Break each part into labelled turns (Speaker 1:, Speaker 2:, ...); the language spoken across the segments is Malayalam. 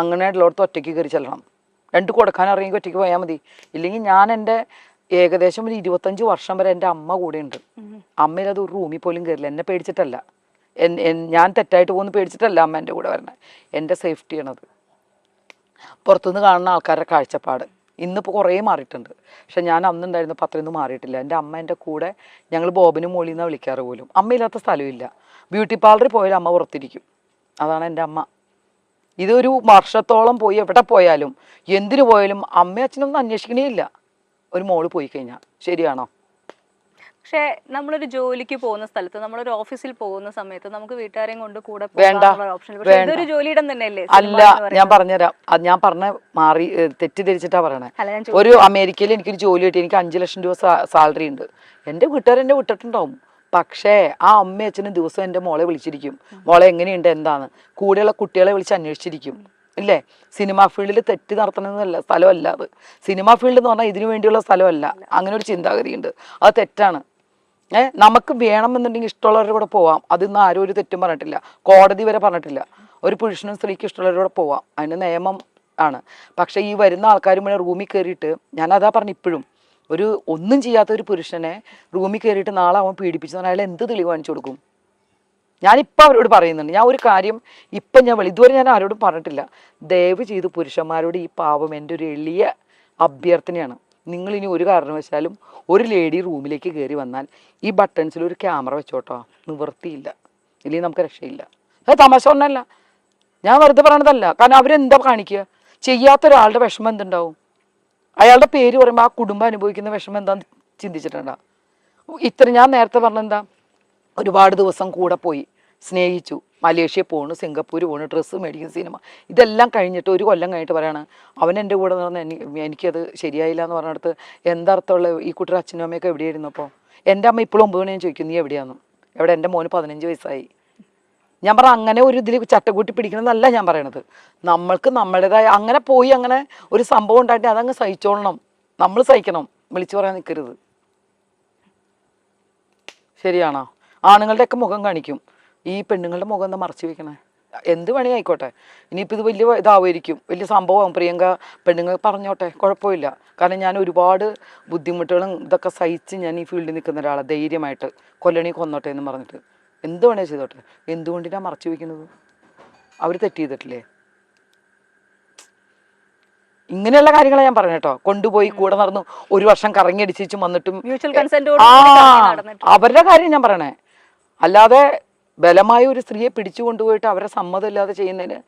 Speaker 1: അങ്ങനെ ഉള്ളിടത്ത് ഒറ്റയ്ക്ക് കയറി ചെല്ലണം. രണ്ട് കൊടുക്കാൻ ഇറങ്ങി ഒറ്റയ്ക്ക് പോയാൽ മതി. ഇല്ലെങ്കിൽ ഞാൻ എന്റെ ഏകദേശം ഒരു ഇരുപത്തഞ്ച് വർഷം വരെ എന്റെ അമ്മ കൂടെ ഉണ്ട് അമ്മയിലത് ഒരു റൂമിൽ പോലും കയറില്ല. എന്നെ പേടിച്ചിട്ടല്ല. ഞാൻ തെറ്റായിട്ട് പോകുന്നു പേടിച്ചിട്ടല്ല അമ്മ എന്റെ കൂടെ വരണേ. എന്റെ സേഫ്റ്റി സേഫ്റ്റിയാണത് പുറത്തുനിന്ന് കാണുന്ന ആൾക്കാരുടെ കാഴ്ചപ്പാട്. ഇന്നിപ്പോൾ കുറേ മാറിയിട്ടുണ്ട്. പക്ഷെ ഞാൻ അന്നുണ്ടായിരുന്ന പത്രത്തിൽ നിന്ന് മാറിയിട്ടില്ല. എന്റെ അമ്മ എന്റെ കൂടെ ഞങ്ങൾ ബോബനും മോളിൽ നിന്നാണ് വിളിക്കാറ് പോലും. അമ്മയില്ലാത്ത സ്ഥലമില്ല ബ്യൂട്ടി പാർലറിൽ പോയാലും അമ്മ പുറത്തിരിക്കും. അതാണ് എന്റെ അമ്മ. ഇതൊരു വർഷത്തോളം പോയി എവിടെ പോയാലും എന്തിനു പോയാലും അമ്മയച്ഛനൊന്നും അന്വേഷിക്കണേ ഇല്ല ഒരു മോൾ പോയി കഴിഞ്ഞാൽ. ശരിയാണോ?
Speaker 2: പക്ഷെ നമ്മളൊരു ജോലിക്ക് പോകുന്ന സ്ഥലത്ത് നമ്മളൊരു ഓഫീസിൽ പോകുന്ന സമയത്ത് നമുക്ക് വീട്ടുകാരെയും കൊണ്ട് കൂടെ
Speaker 1: വേണ്ട,
Speaker 2: ഓപ്ഷൻ. ജോലിയിടം തന്നെയല്ലേ?
Speaker 1: അല്ല ഞാൻ പറഞ്ഞുതരാം. അത് ഞാൻ പറഞ്ഞ മാറി തെറ്റിദ്ധരിച്ചിട്ടാ പറയണേ. ഒരു അമേരിക്കയിൽ എനിക്കൊരു ജോലി കിട്ടി. എനിക്ക് അഞ്ചു ലക്ഷം രൂപ സാലറി ഉണ്ട്. എന്റെ വീട്ടുകാർ എന്നെ വിട്ടിട്ടുണ്ടാവും. പക്ഷേ ആ അമ്മയും അച്ഛനും ദിവസം എന്റെ മോളെ വിളിച്ചിരിക്കും. മോളെ എങ്ങനെയുണ്ട്? എന്താണ്? കൂടെയുള്ള കുട്ടികളെ വിളിച്ച് അന്വേഷിച്ചിരിക്കും. ഇല്ലേ? സിനിമാ ഫീൽഡിൽ തെറ്റ് നടത്തണമെന്നല്ല സ്ഥലമല്ല അത്. സിനിമാ ഫീൽഡ് എന്ന് പറഞ്ഞാൽ ഇതിനു വേണ്ടിയുള്ള സ്ഥലമല്ല. അങ്ങനെ ഒരു ചിന്താഗതിയുണ്ട്. അത് തെറ്റാണ്. ഏഹ് നമുക്ക് വേണമെന്നുണ്ടെങ്കിൽ ഇഷ്ടമുള്ളവരുടെ കൂടെ പോവാം. അതിന്ന് ആരും ഒരു തെറ്റും പറഞ്ഞിട്ടില്ല. കോടതി വരെ പറഞ്ഞിട്ടില്ല. ഒരു പുരുഷനും സ്ത്രീക്ക് ഇഷ്ടമുള്ളവരുടെ കൂടെ പോവാം. അതിന് നിയമം ആണ്. പക്ഷേ ഈ വരുന്ന ആൾക്കാർ മുഴുവൻ റൂമിൽ കയറിയിട്ട് ഞാനതാ പറഞ്ഞു ഇപ്പോഴും ഒരു ഒന്നും ചെയ്യാത്ത ഒരു പുരുഷനെ റൂമിൽ കയറിയിട്ട് നാളെ അവൻ പീഡിപ്പിച്ചു അയാൾ എന്ത് തെളിവ് കാണിച്ചു കൊടുക്കും? ഞാനിപ്പോൾ അവരോട് പറയുന്നുണ്ട്. ഞാൻ ഒരു കാര്യം ഇപ്പം ഞാൻ വിളി ഇതുവരെ ഞാൻ ആരോടും പറഞ്ഞിട്ടില്ല. ദയവ് ചെയ്ത് പുരുഷന്മാരോട് ഈ പാവം എന്റെ ഒരു എളിയ അഭ്യർത്ഥനയാണ്. നിങ്ങൾ ഇനി ഒരു കാരണവശാലും ഒരു ലേഡി റൂമിലേക്ക് കയറി വന്നാൽ ഈ ബട്ടൺസിൽ ഒരു ക്യാമറ വെച്ചോട്ടോ. നിവൃത്തിയില്ല. ഇല്ലെങ്കിൽ നമുക്ക് രക്ഷയില്ല. അത് തമാശ പറഞ്ഞല്ല. ഞാൻ വെറുതെ പറയണതല്ല കാരണം അവരെന്താ കാണിക്കുക? ചെയ്യാത്ത ഒരാളുടെ വിഷമം എന്തുണ്ടാവും? അയാളുടെ പേര് പറയുമ്പോൾ ആ കുടുംബം അനുഭവിക്കുന്ന വിഷമം എന്താന്ന് ചിന്തിച്ചിട്ടുണ്ടോ? ഇത്ര ഞാൻ നേരത്തെ പറഞ്ഞെന്താ? ഒരുപാട് ദിവസം കൂടെ പോയി സ്നേഹിച്ചു മലേഷ്യ പോണു സിംഗപ്പൂർ പോണു ഡ്രസ്സ് മേടിക്കുന്ന സിനിമ ഇതെല്ലാം കഴിഞ്ഞിട്ട് ഒരു കൊല്ലം കഴിഞ്ഞിട്ട് പറയാണ് അവൻ എന്റെ കൂടെ നടന്ന് എനിക്ക് എനിക്കത് ശരിയായില്ല എന്ന് പറഞ്ഞിടത്ത് എന്തർത്ഥമുള്ള ഈ കുട്ടിയുടെ അച്ഛനും അമ്മയൊക്കെ എവിടെയായിരുന്നു അപ്പോൾ എന്റെ അമ്മ ഇപ്പോഴും ഒമ്പത് മണി ഞാൻ ചോദിക്കും നീ എവിടെയാണ് എവിടെ? എന്റെ മോന് പതിനഞ്ച് വയസ്സായി. ഞാൻ പറ അങ്ങനെ ഒരു ഇതിൽ ചട്ടക്കൂട്ടി പിടിക്കണമെന്നല്ല ഞാൻ പറയണത്. നമ്മൾക്ക് നമ്മുടേതായ അങ്ങനെ പോയി അങ്ങനെ ഒരു സംഭവം ഉണ്ടായിട്ട് അതങ്ങ് സഹിച്ചോളണം. നമ്മൾ സഹിക്കണം. വിളിച്ചു പറയാൻ നിൽക്കരുത് ശരിയാണോ? ആണുങ്ങളുടെയൊക്കെ മുഖം കാണിക്കും. ഈ പെണ്ണുങ്ങളുടെ മുഖം എന്താ മറച്ചു വെക്കണേ? എന്ത് വേണേ ആയിക്കോട്ടെ? ഇനിയിപ്പോൾ ഇത് വലിയ ഇതാവുമായിരിക്കും. വലിയ സംഭവമാകും പ്രിയങ്ക പെണ്ണുങ്ങൾ പറഞ്ഞോട്ടെ കുഴപ്പമില്ല. കാരണം ഞാൻ ഒരുപാട് ബുദ്ധിമുട്ടുകളും ഇതൊക്കെ സഹിച്ച് ഞാൻ ഈ ഫീൽഡിൽ നിൽക്കുന്ന ഒരാളാണ് ധൈര്യമായിട്ട്. കൊല്ലണി കൊന്നോട്ടെ എന്ന് പറഞ്ഞിട്ട്. എന്ത് വേണേ ചെയ്തോട്ടെ. എന്തുകൊണ്ടിനാ മറച്ചു വെക്കുന്നത്? അവർ തെറ്റ് ചെയ്തിട്ടില്ലേ? ഇങ്ങനെയുള്ള കാര്യങ്ങളാണ് ഞാൻ പറഞ്ഞു കേട്ടോ. കൊണ്ടുപോയി കൂടെ നടന്നു ഒരു വർഷം കറങ്ങി അടിച്ചും വന്നിട്ടും അവരുടെ കാര്യം ഞാൻ പറയണേ. അല്ലാതെ ബലമായ ഒരു സ്ത്രീയെ പിടിച്ചു കൊണ്ടുപോയിട്ട് അവരെ സമ്മതമില്ലാതെ ചെയ്യുന്നതിന്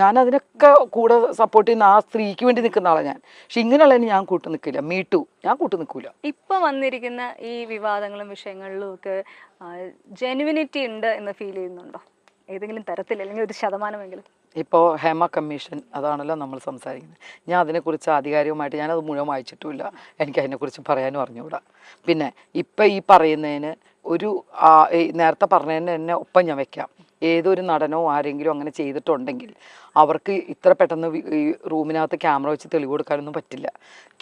Speaker 1: ഞാൻ അതിനൊക്കെ കൂടെ സപ്പോർട്ട് ചെയ്യുന്ന ആ സ്ത്രീക്ക് വേണ്ടി നിൽക്കുന്ന ആളാണ് ഞാൻ. പക്ഷെ ഇങ്ങനെയുള്ളതിന് ഞാൻ കൂട്ടു നിൽക്കില്ല. മീട്ടു ഞാൻ കൂട്ടു നിൽക്കില്ല
Speaker 2: ഇപ്പൊ വന്നിരിക്കുന്ന ഈ വിവാദങ്ങളും വിഷയങ്ങളിലും ഒക്കെ ജെനുവിനിറ്റി ഉണ്ട് എന്ന് ഫീൽ ചെയ്യുന്നുണ്ടോ? ഏതെങ്കിലും തരത്തിൽ അല്ലെങ്കിൽ ഒരു ശതമാനമെങ്കിലും?
Speaker 1: ഇപ്പോൾ ഹേമ കമ്മീഷൻ അതാണല്ലോ നമ്മൾ സംസാരിക്കുന്നത്. ഞാൻ അതിനെക്കുറിച്ച് ആധികാരികമായിട്ട് ഞാനത് മുഴുവൻ വായിച്ചിട്ടുമില്ല. എനിക്ക് അതിനെക്കുറിച്ച് പറയാനും അറിഞ്ഞുകൂടാ. പിന്നെ ഇപ്പം ഈ പറയുന്നതിന് ഒരു നേരത്തെ പറഞ്ഞതിന് തന്നെ ഒപ്പം ഞാൻ വെക്കാം. ഏതൊരു നടനോ ആരെങ്കിലും അങ്ങനെ ചെയ്തിട്ടുണ്ടെങ്കിൽ അവർക്ക് ഇത്ര പെട്ടെന്ന് ഈ റൂമിനകത്ത് ക്യാമറ വെച്ച് തെളിവ് കൊടുക്കാനൊന്നും പറ്റില്ല.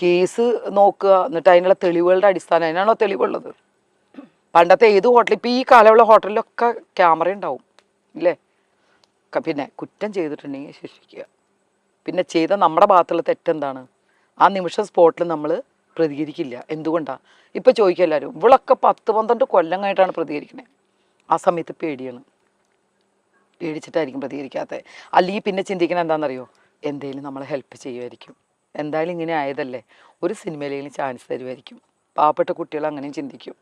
Speaker 1: കേസ് നോക്കുക എന്നിട്ട് അതിനുള്ള തെളിവുകളുടെ അടിസ്ഥാനം അതിനാണോ തെളിവുള്ളത്? പണ്ടത്തെ ഏത് ഹോട്ടൽ ഇപ്പം ഈ കാലമുള്ള ഹോട്ടലിലൊക്കെ ക്യാമറ ഉണ്ടാവും ഇല്ലേ? പിന്നെ കുറ്റം ചെയ്തിട്ടുണ്ടെങ്കിൽ ശിക്ഷിക്കുക. പിന്നെ ചെയ്ത നമ്മുടെ ഭാഗത്തുള്ള തെറ്റെന്താണ് ആ നിമിഷം സ്പോട്ടിൽ നമ്മൾ പ്രതികരിക്കില്ല. എന്തുകൊണ്ടാണ് ഇപ്പം ചോദിക്കുക എല്ലാവരും ഇവളൊക്കെ പത്ത് പന്ത്രണ്ട് കൊല്ലം കഴിഞ്ഞിട്ടാണ് പ്രതികരിക്കുന്നത് ആ സമയത്ത് പേടിയാണ്. പേടിച്ചിട്ടായിരിക്കും പ്രതികരിക്കാത്തത് അല്ലെങ്കിൽ പിന്നെ ചിന്തിക്കണം എന്താണെന്നറിയോ? എന്തെങ്കിലും നമ്മളെ ഹെൽപ്പ് ചെയ്യുമായിരിക്കും എന്തായാലും ഇങ്ങനെ ആയതല്ലേ. ഒരു സിനിമയിലെങ്കിലും ചാൻസ് തരുമായിരിക്കും പാവപ്പെട്ട കുട്ടികൾ അങ്ങനെയും ചിന്തിക്കും.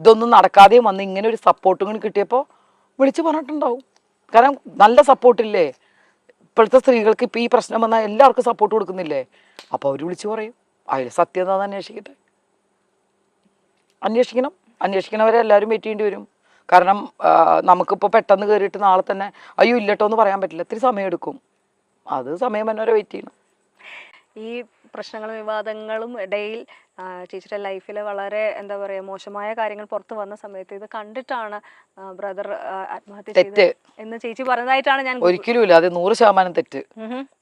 Speaker 1: ഇതൊന്നും നടക്കാതെയും വന്ന് ഇങ്ങനെ ഒരു സപ്പോർട്ടും കൂടി കിട്ടിയപ്പോൾ വിളിച്ചു പറഞ്ഞിട്ടുണ്ടാവും. കാരണം നല്ല സപ്പോർട്ടില്ലേ ഇപ്പോഴത്തെ സ്ത്രീകൾക്ക് ഇപ്പോൾ ഈ പ്രശ്നം വന്നാൽ എല്ലാവർക്കും സപ്പോർട്ട് കൊടുക്കുന്നില്ലേ? അപ്പോൾ അവർ വിളിച്ചു പറയും. അതിൽ സത്യം എന്താണെന്ന് അന്വേഷിക്കട്ടെ. അന്വേഷിക്കണം. അന്വേഷിക്കണവരെ എല്ലാവരും വെയിറ്റ് ചെയ്യേണ്ടി വരും. കാരണം നമുക്കിപ്പോൾ പെട്ടെന്ന് കയറിയിട്ട് നാളെ തന്നെ അയ്യോ ഇല്ലട്ടോ എന്ന് പറയാൻ പറ്റില്ല ഇത്തിരി സമയം എടുക്കും. അത് സമയം തന്നെ വരെ വെയിറ്റ് ചെയ്യണം.
Speaker 2: ഈ പ്രശ്നങ്ങളും വിവാദങ്ങളും ഇടയിൽ ചേച്ചിയുടെ ലൈഫിൽ വളരെ എന്താ പറയുക മോശമായ കാര്യങ്ങൾ പുറത്തു വന്ന സമയത്ത് ഇത് കണ്ടിട്ടാണ് ബ്രദർ ആത്മഹത്യ ചെയ്തത്
Speaker 1: തെറ്റ്.
Speaker 2: എന്ന് ചേച്ചി പറഞ്ഞതായിട്ടാണ് ഞാൻ
Speaker 1: ഒരിക്കലും ഇല്ല അത് നൂറ് ശതമാനം തെറ്റ്.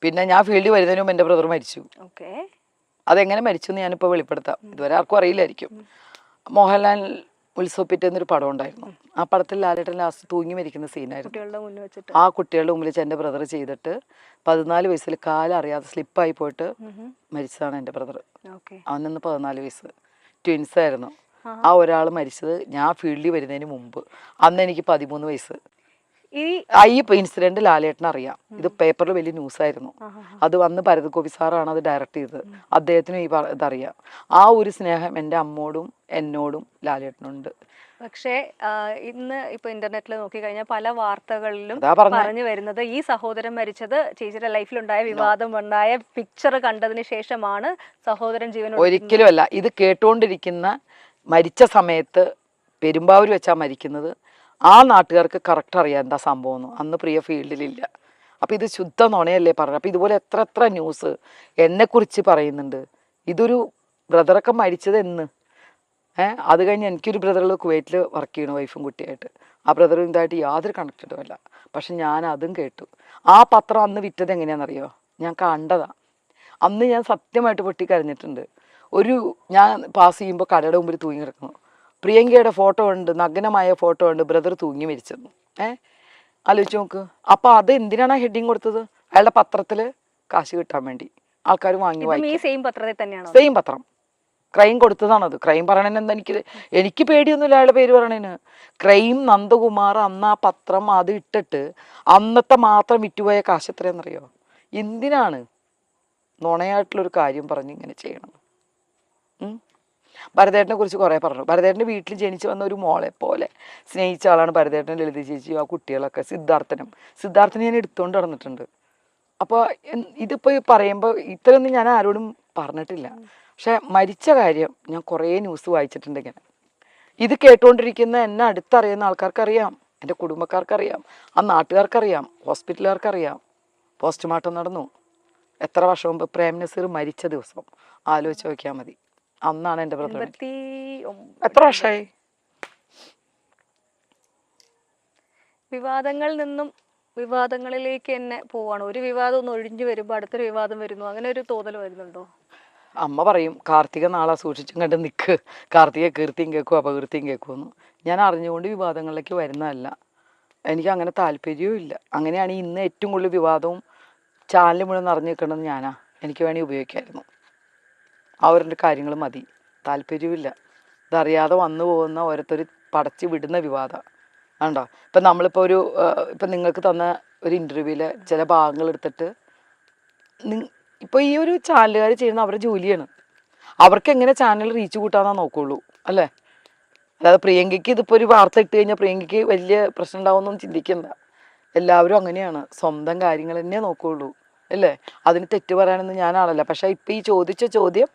Speaker 1: പിന്നെ ഞാൻ ഫീൽഡിൽ വരുന്നതിന് മുമ്പ് എന്റെ ബ്രദർ മരിച്ചു.
Speaker 2: ഓക്കെ.
Speaker 1: അതെങ്ങനെ മരിച്ചു എന്ന് ഞാനിപ്പോൾ വെളിപ്പെടുത്താം ഇതുവരെ ആർക്കും അറിയില്ലായിരിക്കും. മോഹൻലാൽ ഉത്സവപ്പിറ്റ് എന്നൊരു പടം ഉണ്ടായിരുന്നു ആ പടത്തിൽ ലാലേട്ടൻ ലാസ്റ്റ് തൂങ്ങി മരിക്കുന്ന സീനായിരുന്നു. ആ കുട്ടികളുടെ മുമ്പിൽ വെച്ച് എന്റെ ബ്രദർ ചെയ്തിട്ട് പതിനാല് വയസ്സിൽ കാലറിയാതെ സ്ലിപ്പായി പോയിട്ട് മരിച്ചതാണ് എന്റെ ബ്രദർ
Speaker 2: അന്നു
Speaker 1: അവനന്ന് പതിനാല് വയസ്സ്. ട്വിൻസ് ആയിരുന്നു. ആ ഒരാൾ മരിച്ചത് ഞാൻ ഫീൽഡിൽ വരുന്നതിന് മുമ്പ്. അന്ന് എനിക്ക് പതിമൂന്ന് വയസ്സ്.
Speaker 2: ഈ
Speaker 1: ഈ ഇൻസിഡന്റ് ലാലേട്ടന് അറിയാം. ഇത് പേപ്പറിൽ വലിയ ന്യൂസ് ആയിരുന്നു. അത് വന്ന് ഭരത് ഗോപി സാറാണ് അത് ഡയറക്ട് ചെയ്തത്. അദ്ദേഹത്തിനും ഈ ഇതറിയാം. ആ ഒരു സ്നേഹം എന്റെ അമ്മോടും എന്നോടും ലാലേട്ടനുണ്ട്.
Speaker 2: പക്ഷേ ഇന്ന് ഇപ്പൊ ഇന്റർനെറ്റിൽ നോക്കിക്കഴിഞ്ഞാൽ പല വാർത്തകളിലും
Speaker 1: പറഞ്ഞു.
Speaker 2: വരുന്നത് ഈ സഹോദരൻ മരിച്ചത് ചേച്ചിയുടെ ലൈഫിലുണ്ടായ വിവാദം ഉണ്ടായ പിക്ചർ കണ്ടതിന് ശേഷമാണ് സഹോദരൻ ജീവൻ
Speaker 1: ഒരിക്കലും അല്ല ഇത് കേട്ടുകൊണ്ടിരിക്കുന്ന മരിച്ച സമയത്ത് പെരുമ്പാവൂർ വെച്ചാ മരിക്കുന്നത്. ആ നാട്ടുകാർക്ക് കറക്റ്റ് അറിയാം എന്താ സംഭവം അന്ന് പ്രിയ ഫീൽഡിലില്ല അപ്പം ഇത് ശുദ്ധ നുണയല്ലേ പറഞ്ഞത്? അപ്പം ഇതുപോലെ എത്ര എത്ര ന്യൂസ് എന്നെക്കുറിച്ച് പറയുന്നുണ്ട്. ഇതൊരു ബ്രദറൊക്കെ മരിച്ചത് എന്ന് ഏഹ് അത് കഴിഞ്ഞ് എനിക്കൊരു ബ്രദറുള്ള കുവൈറ്റിൽ വർക്ക് ചെയ്യണു വൈഫും കുട്ടിയായിട്ട്. ആ ബ്രദറും ഇതായിട്ട് യാതൊരു കണക്റ്റഡും പക്ഷെ ഞാൻ അതും കേട്ടു. ആ പത്രം അന്ന് വിറ്റത് എങ്ങനെയാണെന്നറിയോ? ഞാൻ കണ്ടതാ. അന്ന് ഞാൻ സത്യമായിട്ട് പൊട്ടി പൊട്ടിക്കരഞ്ഞിട്ടുണ്ട് ഒരു ഞാൻ പാസ് ചെയ്യുമ്പോൾ കടയുടെ മുമ്പിൽ തൂങ്ങി കിടക്കുന്നു. പ്രിയങ്കയുടെ ഫോട്ടോ ഉണ്ട് നഗ്നമായ ഫോട്ടോ ഉണ്ട് ബ്രദർ തൂങ്ങി മരിച്ചെന്നു. ഏ? ആലോചിച്ച് നോക്ക്. അപ്പോൾ അത് എന്തിനാണ് ഹെഡിങ് കൊടുത്തത്? അയാളുടെ പത്രത്തിൽ കാശ് കിട്ടാൻ വേണ്ടി. ആൾക്കാർ വാങ്ങി
Speaker 2: സെയിം പത്രത്തിൽ തന്നെയാണ്?
Speaker 1: സെയിം പത്രം. ക്രൈം കൊടുത്തതാണത്. ക്രൈം പറയണേന് എന്താ എനിക്ക് എനിക്ക് പേടിയൊന്നുമില്ല അയാളുടെ പേര് പറയണേന്. ക്രൈം നന്ദകുമാർ അന്ന് ആ പത്രം അത് ഇട്ടിട്ട് അന്നത്തെ മാത്രം വിറ്റുപോയ കാശ് എത്രയാണെന്നറിയോ? എന്തിനാണ് നുണയായിട്ടുള്ളൊരു കാര്യം പറഞ്ഞ് ഇങ്ങനെ ചെയ്യണം? ഭരതേട്ടനെ കുറിച്ച് കുറേ പറഞ്ഞു. ഭരതേട്ടന്റെ വീട്ടിൽ ജനിച്ച് വന്ന ഒരു മോളെ പോലെ സ്നേഹിച്ച ആളാണ് ഭരതേട്ടൻ ലളിത ചേച്ചി ആ കുട്ടികളൊക്കെ സിദ്ധാർത്ഥനും. സിദ്ധാർത്ഥനെ ഞാൻ എടുത്തുകൊണ്ട് നടന്നിട്ടുണ്ട്. അപ്പോൾ ഇതിപ്പോൾ പറയുമ്പോൾ ഇത്രയൊന്നും ഞാൻ ആരോടും പറഞ്ഞിട്ടില്ല. പക്ഷെ മരിച്ച കാര്യം ഞാൻ കുറേ ന്യൂസ് വായിച്ചിട്ടുണ്ട് ഇങ്ങനെ. ഇത് കേട്ടുകൊണ്ടിരിക്കുന്ന എന്നെ അടുത്തറിയുന്ന ആൾക്കാർക്കറിയാം എന്റെ കുടുംബക്കാർക്കറിയാം ആ നാട്ടുകാർക്കറിയാം ഹോസ്പിറ്റലുകാർക്കറിയാം. പോസ്റ്റ്മോർട്ടം നടന്നു. എത്ര വർഷം മുമ്പ് പ്രേം നസീർ മരിച്ച ദിവസം? ആലോചിച്ച് നോക്കിയാൽ മതി. അന്നാണ് എന്റെ ബ്രദർ എത്ര വർഷമായി
Speaker 2: വിവാദങ്ങളിൽ നിന്നും വിവാദങ്ങളിലേക്ക് തന്നെ പോവാണ്. ഒരു വിവാദം ഒന്ന് ഒഴിഞ്ഞു വരുമ്പോൾ അടുത്തൊരു വിവാദം വരുന്നു. അങ്ങനെ ഒരു തോന്നൽ വരുന്നുണ്ടോ?
Speaker 1: അമ്മ പറയും കാർത്തിക നാളെ സൂക്ഷിച്ചും കണ്ട് നിൽക്ക് കാർത്തിക കീർത്തിയും കേൾക്കും അപകീർത്തിയും കേൾക്കുമെന്ന് ഞാൻ അറിഞ്ഞുകൊണ്ട് വിവാദങ്ങളിലേക്ക് വരുന്നതല്ല. എനിക്ക് അങ്ങനെ താല്പര്യവും ഇല്ല. അങ്ങനെയാണ് ഇന്ന് ഏറ്റവും കൂടുതൽ വിവാദവും ചാനൽ മുഴുവൻ നിറഞ്ഞു നിൽക്കണമെന്ന് ഞാനാ. എനിക്ക് വേണമെങ്കിൽ ഉപയോഗിക്കായിരുന്നു. അവരുടെ കാര്യങ്ങൾ മതി. താല്പര്യവുമില്ല. ഇതറിയാതെ വന്നു പോകുന്ന ഓരോരുത്തർ പടച്ച് വിടുന്ന വിവാദം. ആണ്ടോ ഇപ്പം നമ്മളിപ്പോൾ ഒരു ഇപ്പം നിങ്ങൾക്ക് തന്ന ഒരു ഇന്റർവ്യൂവിലെ ചില ഭാഗങ്ങൾ എടുത്തിട്ട് നി- ഇപ്പൊ ഈ ഒരു ചാനലുകാർ ചെയ്യുന്ന അവരുടെ ജോലിയാണ്. അവർക്ക് എങ്ങനെ ചാനൽ റീച്ച് കൂട്ടാന്നാ നോക്കുള്ളൂ അല്ലേ? അതായത് പ്രിയങ്കയ്ക്ക് ഇതിപ്പോൾ ഒരു വാർത്ത ഇട്ട് കഴിഞ്ഞാൽ പ്രിയങ്കയ്ക്ക് വലിയ പ്രശ്നം ഉണ്ടാവുമെന്നൊന്നും ചിന്തിക്കണ്ട. എല്ലാവരും അങ്ങനെയാണ്. സ്വന്തം കാര്യങ്ങൾ തന്നെ നോക്കുള്ളൂ അല്ലേ? അതിന് തെറ്റ് പറയാനൊന്നും ഞാൻ പക്ഷേ ഇപ്പൊ ഈ ചോദിച്ച ചോദ്യം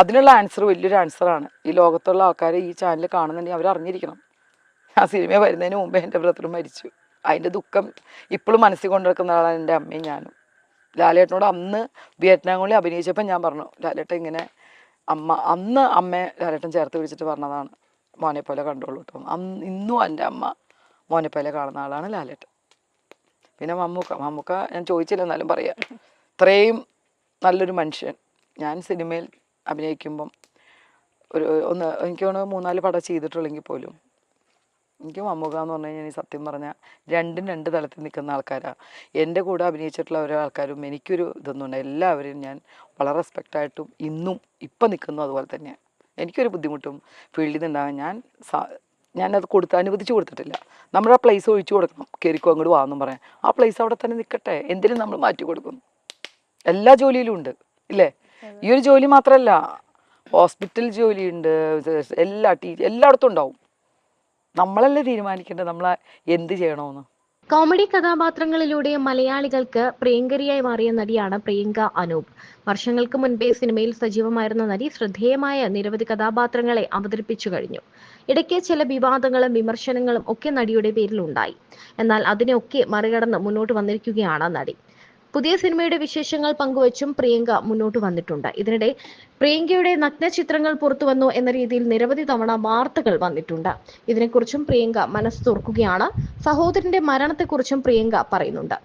Speaker 1: അതിനുള്ള ആൻസർ വലിയൊരു ആൻസറാണ് ഈ ലോകത്തുള്ള ആൾക്കാർ ഈ ചാനൽ കാണുന്നുണ്ടെങ്കിൽ അവർ അറിഞ്ഞിരിക്കണം. ആ സിനിമ വരുന്നതിന് മുമ്പേ എന്റെ ബ്രദർ മരിച്ചു. അതിന്റെ ദുഃഖം ഇപ്പോഴും മനസ്സിൽ കൊണ്ടിരിക്കുന്ന ആളാണ് എന്റെ അമ്മയും ഞാനും. ലാലേട്ടനോട് അന്ന് വിയറ്റ്നാം കൂടി അഭിനയിച്ചപ്പോൾ ഞാൻ പറഞ്ഞു ലാലേട്ടൻ ഇങ്ങനെ അമ്മ അന്ന് അമ്മയെ ലാലേട്ടൻ ചേർത്ത് പിടിച്ചിട്ട് പറഞ്ഞതാണ്. മോനെ പോലെ കണ്ടോളൂ കേട്ടോ അന്ന് ഇന്നും എന്റെ അമ്മ മോനെ പോലെ കാണുന്ന ആളാണ് ലാലേട്ടൻ. പിന്നെ മമ്മൂക്ക മമ്മൂക്ക ഞാൻ ചോദിച്ചില്ല എന്നാലും പറയാം. ഇത്രയും നല്ലൊരു മനുഷ്യൻ. ഞാൻ സിനിമയിൽ അഭിനയിക്കുമ്പം ഒരു ഒന്ന് എനിക്ക് തോന്നുന്നു മൂന്നാൽ പടം ചെയ്തിട്ടുള്ളെങ്കിൽ പോലും എനിക്ക് മമ്മൂക്ക എന്ന് പറഞ്ഞു കഴിഞ്ഞാൽ സത്യം പറഞ്ഞാൽ രണ്ടും രണ്ട് തലത്തിൽ നിൽക്കുന്ന ആൾക്കാരാണ് എന്റെ കൂടെ അഭിനയിച്ചിട്ടുള്ള ഓരോ ആൾക്കാരും എനിക്കൊരു ഇതൊന്നും ഉണ്ട് എല്ലാവരെയും ഞാൻ വളരെ റെസ്പെക്റ്റ് ആയിട്ടും ഇന്നും ഇപ്പം നിൽക്കുന്നു അതുപോലെ തന്നെ എനിക്കൊരു ബുദ്ധിമുട്ടും ഫീൽഡിൽ നിന്നുണ്ടാകാൻ ഞാൻ ഞാനത് കൊടുത്ത് അനുവദിച്ചു കൊടുത്തിട്ടില്ല. നമ്മൾ ആ പ്ലേസ് ഒഴിച്ചു കൊടുക്കണം. കയറിക്കോ അങ്ങോട്ട് വാന്നും പറയാൻ. ആ പ്ലേസ് അവിടെ തന്നെ നിൽക്കട്ടെ. എന്തിനും നമ്മൾ മാറ്റി കൊടുക്കും. എല്ലാ ജോലിയിലും ഉണ്ട്. ഇല്ലേ? ഈ ഒരു ജോലി മാത്രമല്ല ഹോസ്പിറ്റൽ ജോലിയുണ്ട്. എല്ലാ ടീ എല്ലായിടത്തും ഉണ്ടാവും. നമ്മളല്ലേ തീരുമാനിക്കേണ്ടത്? നമ്മൾ എന്ത് ചെയ്യണമെന്ന്
Speaker 3: കോമഡി കഥാപാത്രങ്ങളിലൂടെ മലയാളികൾക്ക് പ്രിയങ്കരിയായി മാറിയ നടിയാണ് പ്രിയങ്ക അനൂപ്. വർഷങ്ങൾക്ക് മുൻപേ സിനിമയിൽ സജീവമായിരുന്ന നടി ശ്രദ്ധേയമായ നിരവധി കഥാപാത്രങ്ങളെ അവതരിപ്പിച്ചു കഴിഞ്ഞു. ഇടയ്ക്ക് ചില വിവാദങ്ങളും വിമർശനങ്ങളും ഒക്കെ നടിയുടെ പേരിലുണ്ടായി. എന്നാൽ അതിനെയൊക്കെ മറികടന്ന് മുന്നോട്ട് വന്നിരിക്കുകയാണ് നടി. പുതിയ സിനിമയുടെ വിശേഷങ്ങൾ പങ്കുവച്ചും പ്രിയങ്ക മുന്നോട്ട് വന്നിട്ടുണ്ട്. ഇതിനിടെ പ്രിയങ്കയുടെ നഗ്ന ചിത്രങ്ങൾ പുറത്തു വന്നു എന്ന രീതിയിൽ നിരവധി തവണ വാർത്തകൾ വന്നിട്ടുണ്ട്. ഇതിനെക്കുറിച്ചും പ്രിയങ്ക മനസ്സ് തുറക്കുകയാണ്. സഹോദരന്റെ മരണത്തെക്കുറിച്ചും പ്രിയങ്ക പറയുന്നുണ്ട്.